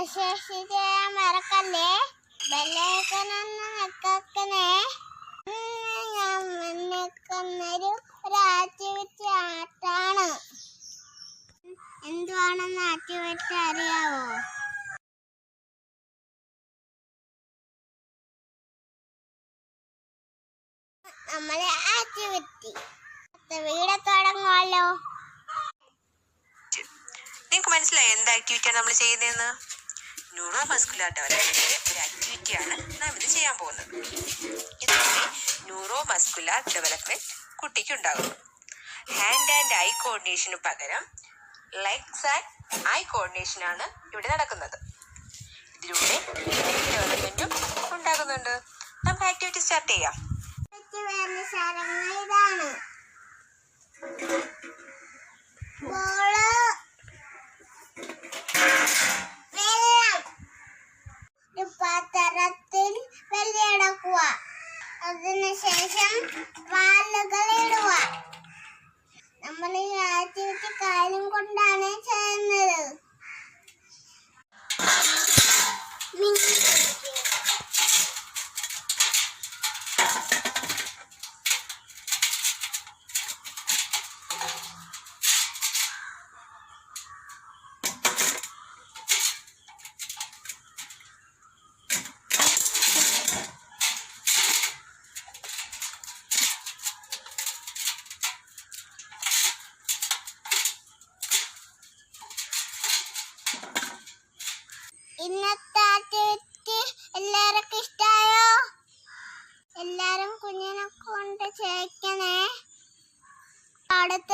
വിശേഷിക്കാൻ മറക്കല്ലേ? വെള്ളേക്കനൊന്ന് നിൽക്കണേ ഞാൻ നിൽക്കുന്നൊരു ഒരു ആക്ടിവിറ്റി ആട്ടാണ് എന്തുവാണെന്ന് ആക്ടിവിറ്റി അറിയാവോ? നമ്മളെ ആക്ടിവിറ്റി വീട് തുടങ്ങുമല്ലോ നിങ്ങൾക്ക് മനസ്സിലായോ എന്ത് ആക്ടിവിറ്റിയാണ് നമ്മൾ ചെയ്യുന്നതെന്ന്? ന്യൂറോ മസ്കുലർ ഡെവലപ്മെന്റിന്റെ ഒരു ആക്ടിവിറ്റിയാണ് നാം ഇത് ചെയ്യാൻ പോകുന്നത്. ഇതിലൂടെ ന്യൂറോ മസ്കുലർ ഡെവലപ്മെന്റ് കുട്ടിക്ക് ഉണ്ടാകുന്നു. ഹാൻഡ് ആൻഡ് ഐ കോർഡിനേഷന് പകരം ലെഗ്സ് ആൻഡ് ഐ കോർഡിനേഷൻ ആണ് ഇവിടെ നടക്കുന്നത്. ഇതിലൂടെ ഡെവലപ്മെന്റും ഉണ്ടാകുന്നുണ്ട്. നമുക്ക് ആക്ടിവിറ്റി സ്റ്റാർട്ട് ചെയ്യാം. ഇതാണ് അതിനുശേഷം വാലുകൾ ഇടുക. നമ്മൾ ഈ ആക്ടിവിറ്റി കാര്യം ഇന്നത്തെ ആക്ടിവിറ്റി എല്ലാവർക്കും ഇഷ്ടായോ? എല്ലാവരും കുഞ്ഞിനെ കൊണ്ട് ചേക്കണേ അടുത്ത